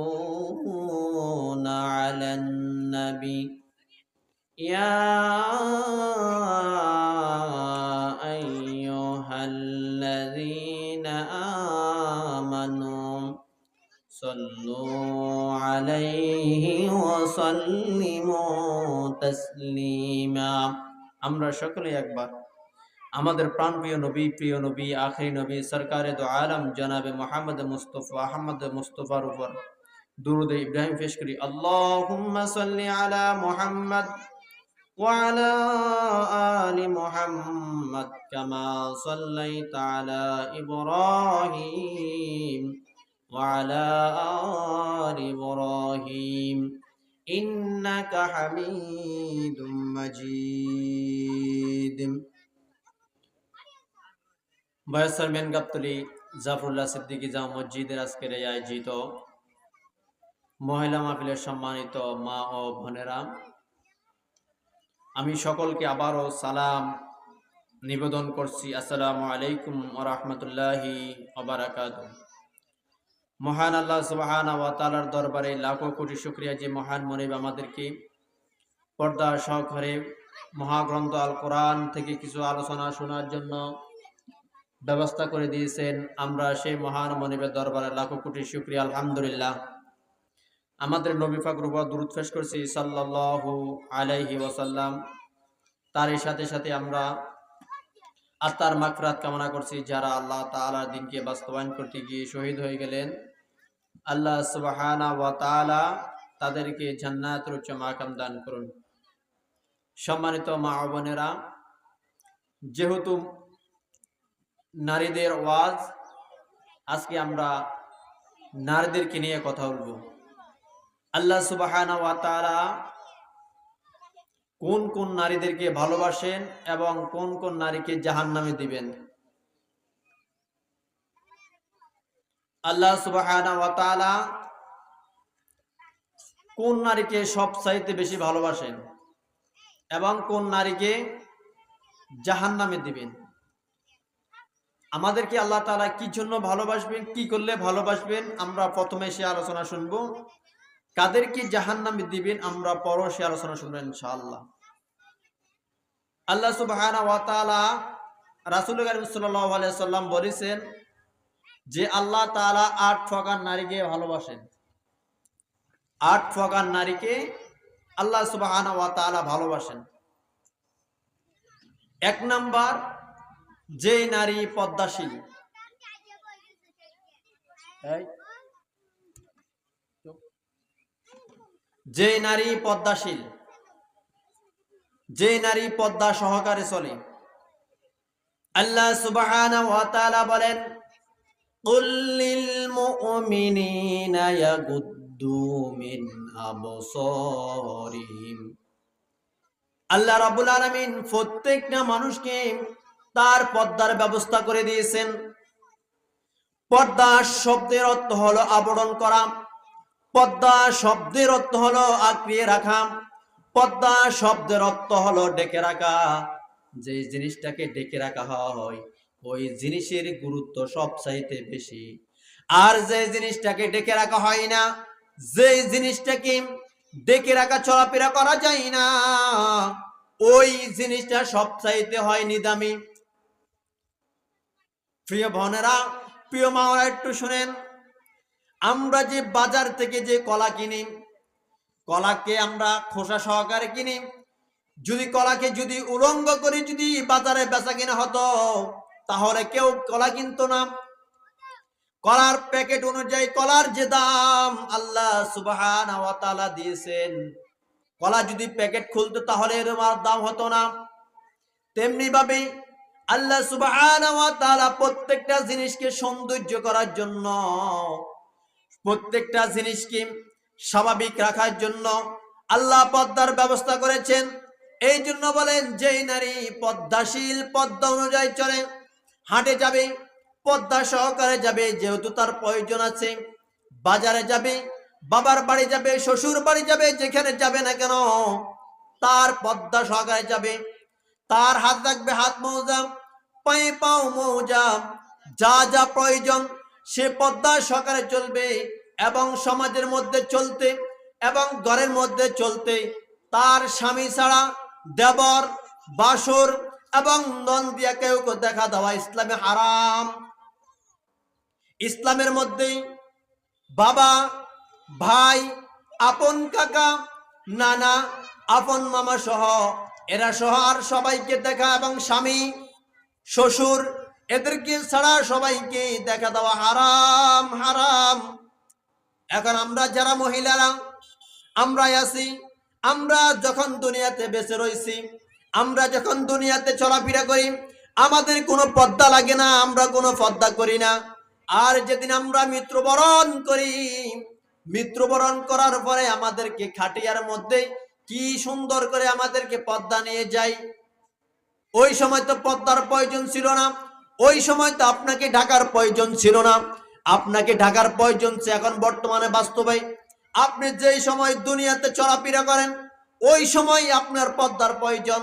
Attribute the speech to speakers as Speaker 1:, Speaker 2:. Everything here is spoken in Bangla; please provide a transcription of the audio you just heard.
Speaker 1: يصلون على النبي يا أيها الذين آمنوا صلوا عليه وسلموا تسليما আমরা সকলে একবার আমাদের প্রাণপ্রিয় নবী প্রিয় নবী আখরি নবী সরকারে দো আলম জনাবে মোহাম্মদ মুস্তফা আহমদ মুস্তফার উপর দুরুদ ইব্রাহিম পেশ করি আল্লাহুম্মা সাল্লি আলা মুহাম্মদ وعلى آل محمد كما صليت على إبراهيم وعلى آل إبراهيم إنك حميد مجيد বয়সর মেন গাবতলি, জাফরুল্লাহ সিদ্দিকী জামা মসজিদের আজকের এই আয়োজিত মহিলা মাহফিলের সম্মানিত মা ও বোনেরা, আমি সকলকে আবারও সালাম নিবেদন করছি। আসসালামু আলাইকুম ও রহমতুল্লাহি ওবারাকাত মহান আল্লাহ সুবাহানা ওয়া তালার দরবারে লাখো কোটি শুক্রিয়া যে মহান মনিব আমাদেরকে পর্দা সহকারে মহাগ্রন্থ আল কোরআন থেকে কিছু আলোচনা শোনার জন্য ব্যবস্থা করে দিয়েছেন। আমরা সেই মহান মনিবের দরবারে লাখো কোটি শুক্রিয়া, আলহামদুলিল্লাহ। আমাদের নবী ফাকর উপর দূরত ফেস করছি সাল্লাল্লাহু আলাইহি ওয়াসাল্লাম। তারই সাথে সাথে আমরা আত্মার মাগফিরাত কামনা করছি, যারা আল্লাহ তাআলার দিনকে বাস্তবায়ন করতে গিয়ে শহীদ হয়ে গেলেন। আল্লাহ সুবহানা ওয়া তাআলা তাদেরকে জান্নাতের উচ্চ মাকাম দান করুন। সম্মানিত মা বোনেরা, যেহেতু নারীদের ওয়াজ, আজকে আমরা নারীদেরকে নিয়ে কথা বলব। আল্লাহ সুবাহানা কোন কোন নারীদেরকে ভালোবাসেন এবং কোন কোন নারীকে জাহান নামে দিবেন? আল্লাহ সুবাহানা কোন নারীকে সব চাইতে বেশি ভালোবাসেন এবং কোন নারীকে জাহান নামে দিবেন? আমাদেরকে আল্লাহ তাআলা কি জন্য ভালোবাসবেন, কি করলে ভালোবাসবেন, আমরা প্রথমে সে আলোচনা শুনব। কাদেরকে জাহান নামে দিবেন, আমরা পরও সে আলোচনা শুনব ইনশাআল্লাহ। আল্লাহ তাআলা রাসূল সাল্লাম বলেছেন যে আল্লাহ তাআলা আট প্রকার নারীকে ভালোবাসেন। আট প্রকার নারীকে আল্লাহ তাআলা ভালোবাসেন। এক নাম্বার যে নারী পদ্মাশীল এই যে নারী পদ্মাশীল যে নারী পদ্মা সহকারে চলে আল্লাহ সুবহানাহু ওয়া তাআলা বলেন قل للمؤمنين يغضوا من أبصارهم আল্লাহ রাব্বুল আলামিন প্রত্যেকটা মানুষকে তার পর্দার ব্যবস্থা করে দিয়েছেন। পর্দা শব্দের অর্থ হলো আবরণ করা। পদ্মা শব্দের অর্থ হলো আঁকড়িয়ে রাখা। পদ্মা শব্দের অর্থ হলো ডেকে রাখা। যে জিনিসটাকে ডেকে রাখা হয়, ওই জিনিসের গুরুত্ব সব চাইতে বেশি। আর যে জিনিসটাকে ডেকে রাখা হয় না যে জিনিসটাকে ডেকে রাখা চলাফেরা করা যায় না, ওই জিনিসটা সব চাইতে হয় নিদামি। প্রিয় বোনেরা, প্রিয় মাওরা, একটু শুনেন। আমরা যে বাজার থেকে যে কলা কিনি, কলাকে আমরা খোসা সহকারে কিনি। যদি কলাকে যদি উলঙ্গ করে যদি বাজারে বেচা কিনা হতো, তাহলে কেউ কলা কিনতো না। কলার প্যাকেট অনুযায়ী কলার যে দাম আল্লাহ সুবাহান দিয়েছেন। কলা যদি প্যাকেট খুলতো, তাহলে এর দাম হতো না। তেমনি ভাবে আল্লাহ ওয়া প্রত্যেকটা জিনিসকে সৌন্দর্য করার জন্য, প্রত্যেকটা জিনিসকে স্বাভাবিক রাখার জন্য আল্লাহ পদ্মার ব্যবস্থা করেছেন। এই জন্য বলেন, যেই নারী পদ্মাশীল, পদ্মা অনুযায়ী চলে, হাটে যাবে, পদ্মা সহকারে যাবে, যেহেতু তার প্রয়োজন আছে, বাজারে যাবে, বাবার বাড়ি যাবে শ্বশুর বাড়ি যাবে, যেখানে যাবে না কেন, তার পদ্মা সহকারে যাবে। তার হাত রাখবে, হাত মৌজা, পায়ে পাও মৌজা, যা যা প্রয়োজন সে পদ্মা সহকারে চলবে এবং সমাজের মধ্যে চলতে এবং ঘরের মধ্যে চলতে। তার স্বামী ছাড়া দেবর, বাসর এবং নন্দিয়া কেউ দেখা দেওয়া ইসলামে হারাম। ইসলামের মধ্যেই বাবা, ভাই, আপন কাকা, নানা, আপন মামা সহ এরা সহ আর সবাইকে দেখা এবং স্বামী, শ্বশুর, এদেরকে ছাড়া সবাইকে দেখা দেওয়া হারাম হারাম। এখন আমরা যারা মহিলারা আমরা আছি। আমরা যখন দুনিয়াতে বেঁচে রয়েছি, আমরা যখন দুনিয়াতে চলাফেরা করি, আমাদের কোনো পদ্মা লাগে না, আমরা কোনো পদ্মা করি না। আর যেদিন আমরা মৃত্যুবরণ করি, মৃত্যুবরণ করার পরে আমাদেরকে খাটিয়ার মধ্যে কি সুন্দর করে আমাদেরকে পদ্মা নিয়ে যাই ওই সময় তো পদ্মার প্রয়োজন ছিল না। ওই সময় তো আপনাকে ঢাকার প্রয়োজন ছিল না। আপনাকে ঢাকার প্রয়োজন এখন বর্তমানে বাস্তবে আপনি যেই সময় দুনিয়াতে চলাফেরা করেন, ওই সময় আপনার পদ্মার প্রয়োজন।